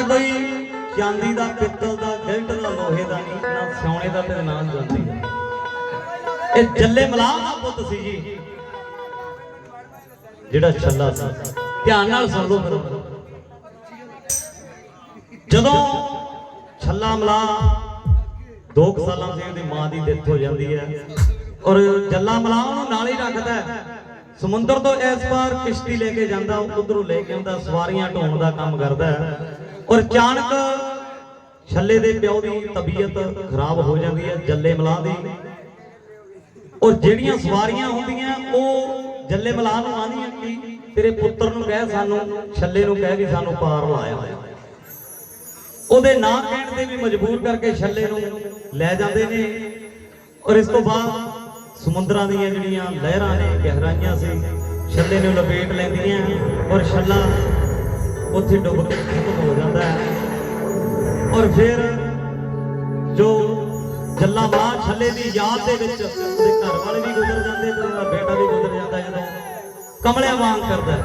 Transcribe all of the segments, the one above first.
ਛੱਲਾ ਕੋਈ ਚਾਂਦੀ ਦਾ ਪਿੱਤਲ ਦਾ ਗਿਲਟ ਦਾ, ਲੋਹੇ ਦਾ ਨਹੀਂ, ਨਾ ਸੋਨੇ ਦਾ ਤੇ ਨਾ ਜਾਂਦੀ। ਇਹ ਜੱਲੇ ਮਲਾਹ ਦਾ ਪੁੱਤ ਸੀ ਜੀ। ਜਿਹੜਾ ਛੱਲਾ ਸੀ। ਧਿਆਨ ਨਾਲ ਸੁਣ ਲਓ ਫਿਰ। ਜਦੋਂ ਛੱਲਾ ਮਲਾਹ ਦੋ ਕੁ ਸਾਲਾਂ ਦੀ ਉਹਦੀ ਮਾਂ ਦੀ ਡੈਥ ਹੋ ਜਾਂਦੀ ਹੈ। ਔਰ ਜੱਲਾ ਮਲਾਹ ਉਹਨੂੰ ਨਾਲ ਹੀ ਰੱਖਦਾ ਹੈ। ਸਮੁੰਦਰ ਤੋਂ ਇਸ ਪਾਰ ਕਿਸ਼ਤੀ ਲੈ ਕੇ ਜਾਂਦਾ ਉਧਰੋਂ ਲੈ ਕੇ ਆਉਂਦਾ, ਸਵਾਰੀਆਂ ਢੋਣ ਦਾ ਕੰਮ ਕਰਦਾ ਔਰ ਅਚਾਨਕ ਛੱਲੇ ਦੇ ਪਿਓ ਦੀ ਤਬੀਅਤ ਖਰਾਬ ਹੋ ਜਾਂਦੀ ਹੈ, ਜੱਲੇ ਮਲਾਹ ਦੀ। ਔਰ ਜਿਹੜੀਆਂ ਸਵਾਰੀਆਂ ਹੁੰਦੀਆਂ, ਉਹ ਜੱਲੇ ਮਲਾਹ ਨੂੰ ਆਂਦੀਆਂ ਕਿ ਤੇਰੇ ਪੁੱਤਰ ਨੂੰ ਕਹਿ ਸਾਨੂੰ, ਛੱਲੇ ਨੂੰ ਕਹਿ ਵੀ ਸਾਨੂੰ ਪਾਰ ਲਾਇਆ ਹੋਇਆ। ਉਹਦੇ ਨਾਂ ਕਹਿਣ ਤੇ ਵੀ ਮਜਬੂਰ ਕਰਕੇ ਛੱਲੇ ਨੂੰ ਲੈ ਜਾਂਦੇ ਨੇ। ਔਰ ਇਸ ਤੋਂ ਬਾਅਦ ਸਮੁੰਦਰਾਂ ਦੀਆਂ ਜਿਹੜੀਆਂ ਲਹਿਰਾਂ ਨੇ, ਗਹਿਰਾਈਆਂ ਸੀ, ਛੱਲੇ ਨੂੰ ਲਪੇਟ ਲੈਂਦੀਆਂ। ਔਰ ਛੱਲਾ ਉੱਥੇ ਡੁੱਬ ਕੇ ਖਤਮ ਹੋ ਜਾਂਦਾ ਹੈ। ਔਰ ਫਿਰ ਜੋ ਜੱਲਾ ਛੱਲੇ ਦੀ ਯਾਦ ਦੇ ਵਿੱਚ ਉਹਦੇ ਘਰ ਵਾਲੇ ਵੀ ਗੁਜ਼ਰ ਜਾਂਦੇ ਤੇ ਉਹਦਾ ਬੇਟਾ ਵੀ ਗੁਜ਼ਰ ਜਾਂਦਾ ਜਦੋਂ ਕਮਲਿਆਂ ਵਾਂਗ ਕਰਦਾ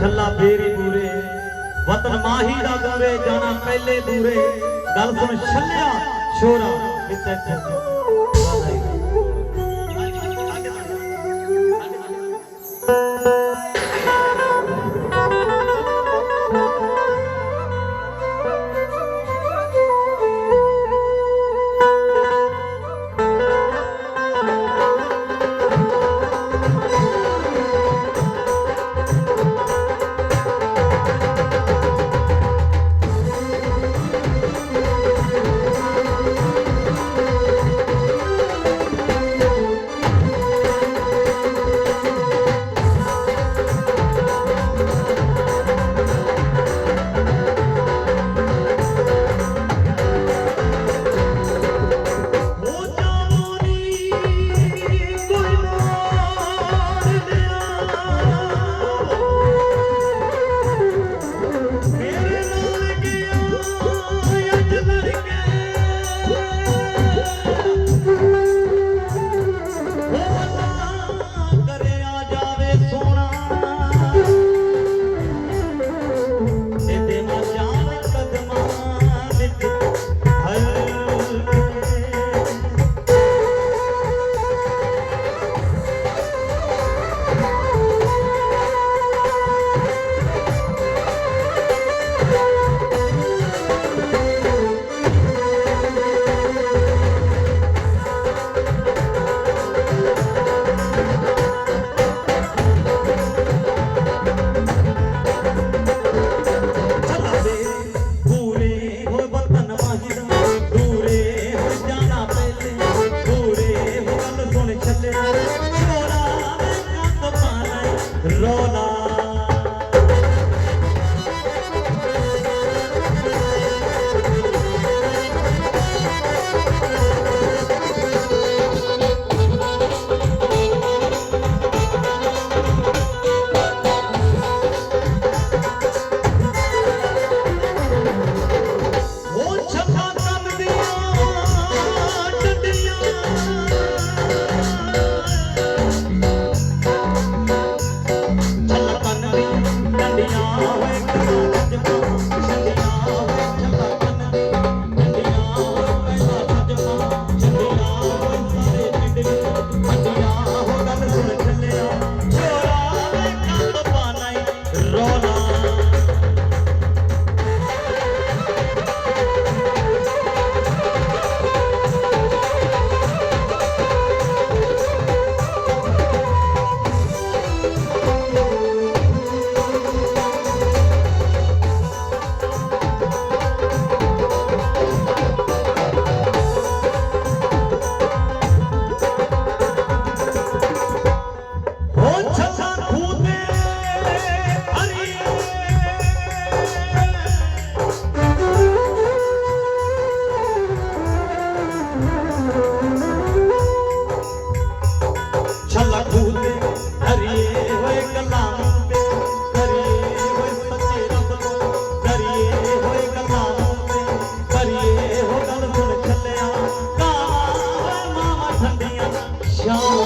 ਛੱਲਾ ਬੇਰੀ ਪੂਰੇ ਵਤਨ ਮਾਹੀ ਦਾ ਦੂਰੇ, ਜਾਣਾ ਪਹਿਲੇ ਦੂਰੇ। ਗੱਲ ਸੁਣ ਛੱਲਿਆ, ਛੋਰਾ ਵਿੱਚ No. Yo.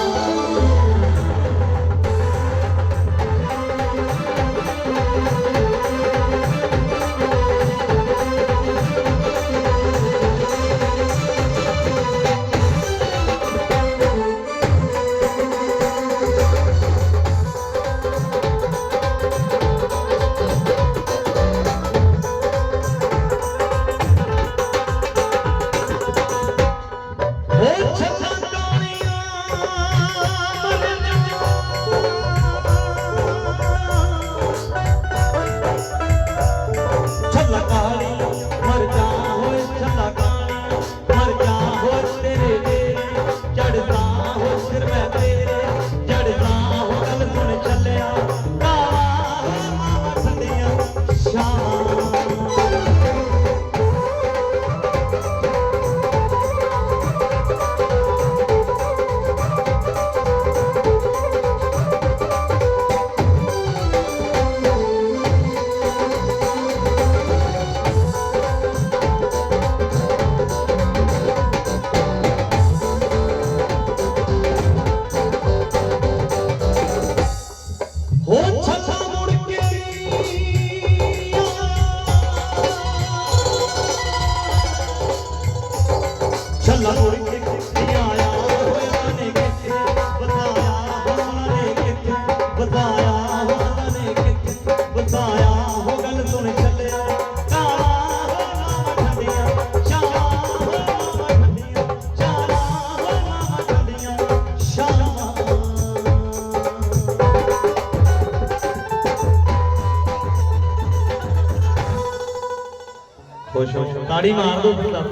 ਖੁਸ਼ ਹੋ। ਤਾੜੀ ਮਾਰ ਦੋ ਫਿਰ ਦੱਸ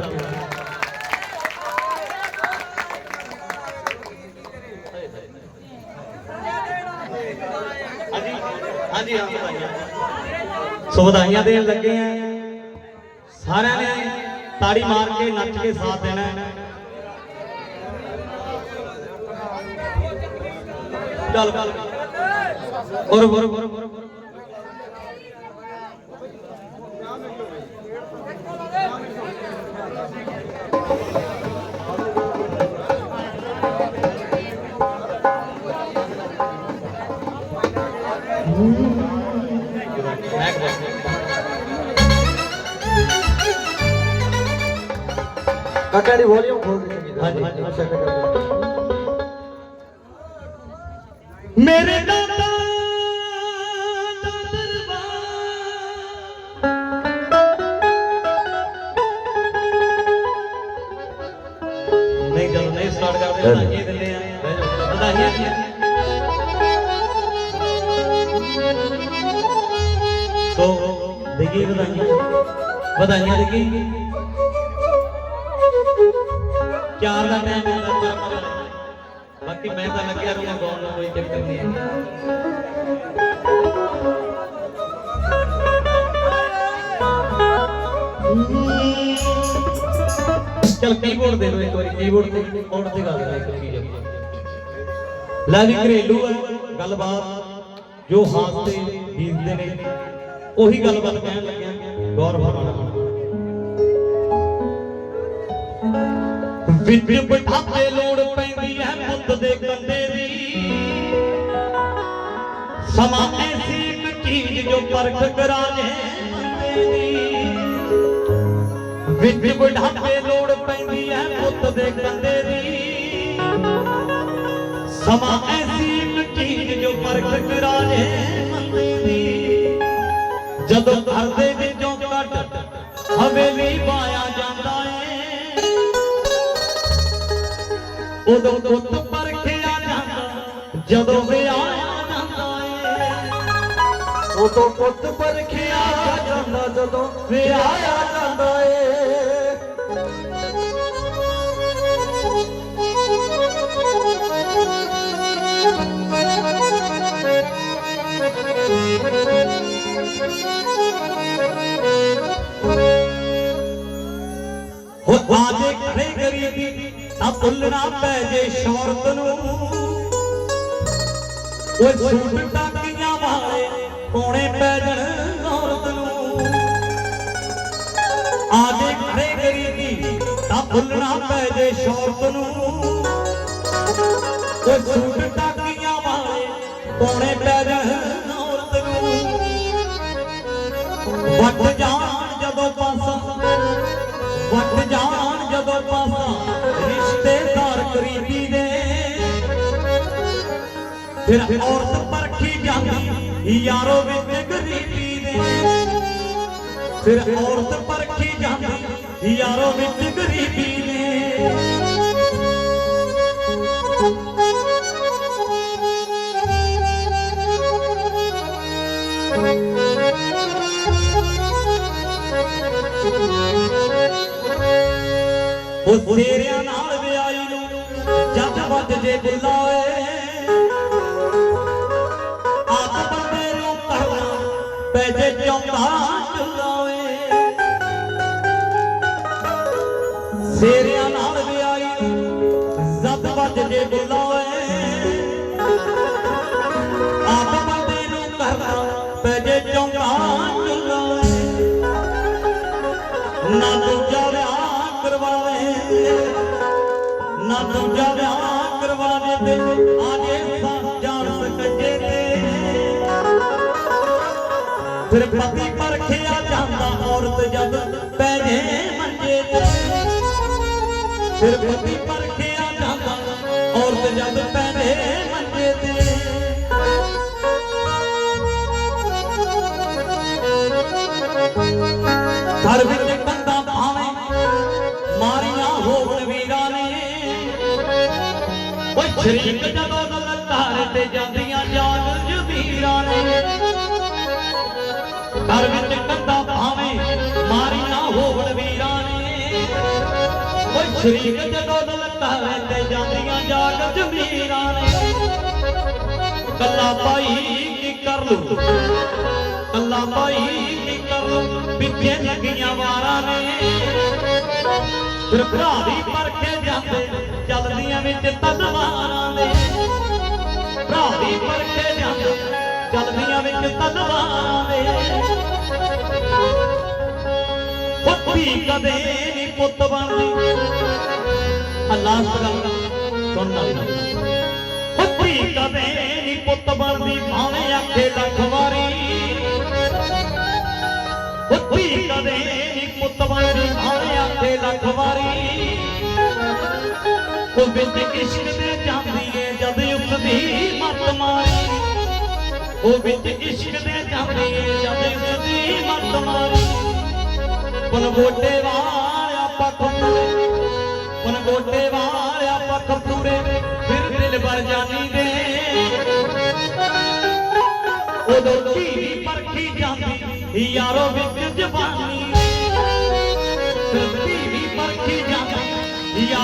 ਹਾਂਜੀ ਹਾਂਜੀ ਹਾਂ ਵਧਾਈਆਂ ਸੋ ਵਧਾਈਆਂ ਦੇਣ ਲੱਗੇ ਆ। ਸਾਰਿਆਂ ਨੇ ਤਾੜੀ ਮਾਰ ਕੇ ਨੱਚ ਕੇ ਸਾਥ ਦੇਣਾ ਚੱਲ ਚੱਲ। ਔਰ ਔਰ ਕਾਕਾ ਦੀ ਵੋਲੀਅਮ ਖੋਲ ਦੇ ਚੰਗੀ ਤਰ੍ਹਾਂ ਹਾਂਜੀ। ਅੱਛਾ ਕਾਕਾ ਮੇਰੇ ਦਾਦਾ ਦਾ ਦਰਬਾਰ ਨਹੀਂ ਜਦੋਂ ਨਹੀਂ ਸਟਾਰਟ ਕਰਦੇ ਲਓ। ਵਧਾਈਆਂ ਦਿੰਦੇ ਆ ਵਧਾਈਆਂ ਜੀ ਸੋ ਦੇਗੀ ਵਧਾਈਆਂ ਵਧਾਈਆਂ ਦੇਗੀ ਚਾਰ ਦਾ ਟਾਈਮ ਮਿਲਦਾ ਪਰ ਬਾਕੀ ਮੈਂ ਤਾਂ ਲੱਗਿਆ ਰਹੂੰਗਾ ਗਾਉਣ ਨੂੰ ਕੋਈ ਚੱਕਰ ਨਹੀਂ ਹੈ ਚਲ ਕੀਬੋਰਡ ਦੇ ਦਿਓ ਇੱਕ ਵਾਰੀ ਕੀਬੋਰਡ ਤੇ ਕੀਬੋਰਡ ਤੇ ਗਾ ਦੇਣਾ ਇੱਕ ਚੀਜ਼ ਲੈ ਜੀ ਘਰੇਲੂ ਗੱਲਬਾਤ, ਜੋ ਹਾਸਤੇ ਬੀਤਦੇ ਨੇ, ਉਹੀ ਗੱਲਬਾਤ ਕਹਿਣ ਲੱਗਿਆ। ਗੌਰ ਫਰਮਾਣਾ ਵਿੱਚ ਬਿਠਾਤੇ ਲੋੜ ਪੈਂਦੀ ਹੈ ਪੁੱਤ ਦੇ ਕੰਡੇ ਦੀ। ਸਮਾਂ ਐਸੀ ਇੱਕ ਚੀਜ਼ ਜੋ ਪਰਖ ਕਰਾ ਜੇ ਬੰਦੇ ਦੀ। ਵਿੱਚ ਬਿਠਾਤੇ ਲੋੜ ਪੈਂਦੀ ਹੈ ਪੁੱਤ ਦੇ ਕੰਡੇ ਦੀ। ਸਮਾਂ ਉਦੋਂ ਪੁੱਤ ਪਰਖਿਆ ਜਾਂਦਾ ਜਦੋਂ ਵਿਆਹਿਆ ਜਾਂਦਾ ਏ। ਉਦੋਂ ਪੁੱਤ ਪਰਖਿਆ ਜਾਂਦਾ ਜਦੋਂ ਵਿਆਹਿਆ ਜਾਂਦਾ ਏ। ਹੋ ਆਜੇ ਖੜੇ ਗਰੀਬੀ ਤਾਂ ਭੁੱਲਣਾ ਪੈ ਜੇ ਸ਼ੌਰਤ ਨੂੰ। ਓਏ ਸੂਟ ਟਾਕੀਆਂ ਵਾਲੇ ਕੋਣੇ ਪੈ ਜਣ ਔਰਤ ਨੂੰ। ਆਜੇ ਖੜੇ ਗਰੀਬੀ ਤਾਂ ਭੁੱਲਣਾ ਪੈ ਜੇ ਸ਼ੌਰਤ ਨੂੰ। ਓਏ ਸੂਟ ਟਾਕੀਆਂ ਵਾਲੇ ਕੋਣੇ ਪੈ ਜਣ ਔਰਤ ਨੂੰ। ਵੱਟ ਜਾਣ ਜਦੋਂ ਪਾਸਾ ਵੱਟ ਜਾਣ ਜਦੋਂ ਪਾਸਾ ਰਿਸ਼ਤੇਦਾਰ ਦੇ। ਫਿਰ ਔਰਤ ਪਰਖੀ ਜਾਂਦੀ, ਯਾਰੋ ਵਿੱਚ ਗਰੀਬੀ ਦੇ। ਫਿਰ ਔਰਤ ਪਰਖੀ ਜਾਂਦੀ, ਯਾਰੋ ਵਿੱਚ ਗਰੀਬੀ ਦੇ। ਉਹ ਤੇਰਿਆਂ ਨਾਲ ਜਦ ਵੱਜ ਜੇ ਬੁਲਾਏ। ਆਪ ਬੰਦੇ ਨੂੰ ਕਰਨਾ ਪੈ ਜੇ ਚੌਂਦਾ ਚੁਲਾਏ ਸੇਰਿਆਂ ਨਾਲ ਵਿਆਹੀ ਨੂੰ ਜੱਜ ਵੱਜ ਜੇ ਬੁਲਾਏ ਆਪ ਬੰਦੇ ਨੂੰ ਕਰਨਾ ਪੈ ਜੇ ਚੌਂਦਾ ਚੁਲਾਏ ਨਾ ਦੂਜਾ ਵਿਆਹ ਕਰਵਾਵੇ। ਨਾ ਦੂਜਾ ਵਿਆਹ ਕਰਵਾਵੇ ਤੇ ਆਜੇ ਜਾਣ ਸਕਜੇ ਤੇ। ਫਿਰ ਪਤੀ ਪਰਖਿਆ ਜਾਂਦਾ ਔਰਤ ਜਦ ਪੈ ਜੇ ਮੰਜੇ ਤੇ। ਫਿਰ ਪਤੀ ਪਰਖਿਆ ਜਾਂਦਾ ਔਰਤ ਜਦ ਪੈ ਜੇ ਮੰਜੇ ਤੇ। ਘਰ ਵਿੱਚ ਸ਼ਰੀਕ ਜਦੋਂ ਦਲਤਾਰ ਤੇ ਜਾਂਦੀਆਂ ਜਾਨ ਜਬੀਰਾਂ ਨੇ। ਘਰ ਵਿੱਚ ਕੰਦਾ ਭਾਵੇਂ ਮਾਰੀ ਨਾ ਹੋਵਣ ਵੀਰਾਂ ਨੇ। ਓਏ ਸ਼ਰੀਕ ਜਦੋਂ ਦਲਤਾਰ ਤੇ ਜਾਂਦੀਆਂ ਜਾਨ ਜਬੀਰਾਂ ਨੇ। ਕੱਲਾ ਭਾਈ ਕੀ ਕਰ ਲੂ? ਕੱਲਾ ਭਾਈ ਕੀ ਕਰ ਲੂ? ਪਿੱਛੇ ਲੱਗੀਆਂ ਵਾਰਾਂ ਨੇ। ਫਿਰ ਭਰਾ ਵੀ ਪਰਖੇ ਜਾਂਦੇ, ਚੱਲਦੀਆਂ ਵਿੱਚ ਤਲਵਾਰਾਂ ਦੇ ਭਰਾ ਪਰਖੇ ਜਾਂਦੇ, ਚੱਲਦੀਆਂ ਵਿੱਚ ਤਲਵਾਰਾਂ ਦੇ ਪੁੱਤੀ ਕਦੇ ਨਹੀਂ ਪੁੱਤ ਬਣਦੀ। ਅੱਲਾਹ ਸਗਲ ਸੁਣਨਾ ਪੁੱਤੀ ਕਦੇ ਨਹੀਂ ਪੁੱਤ ਬਣਦੀ ਭਾਵੇਂ ਆਖੇ ਲੱਖ ਵਾਰੀ। ਪੁੱਤੀ ਕਦੇ ਨਹੀਂ ਪੁੱਤ ਬਣਦੀ ਲੱਖ ਵਾਰੀ। ਉਹ ਵਿੱਚ ਇਸ਼ਕ ਦੇ ਜਾਂਦੀ ਏ ਜਦ ਉਸਦੀ ਮੱਤ ਮਾਰੀ। ਉਹ ਵਿੱਚ ਇਸ਼ਕ ਦੇ ਜਾਂਦੀ ਏ ਜਦ ਉਸਦੀ ਮੱਤ ਮਾਰੀ। ਪਨ ਵਾਲਿਆ ਪੱਖ ਪੂਰੇ ਪਨ ਵਾਲਿਆ ਪੱਖ ਪੂਰੇ ਫਿਰ ਦਿਲ ਵਰ ਜਾਨੀ ਦੇ ਉਦੋਂ ਧੀ ਪਰਖੀ ਜਾਂਦੀ, ਯਾਰੋ ਵਿੱਚ ਜਵਾਨੀ।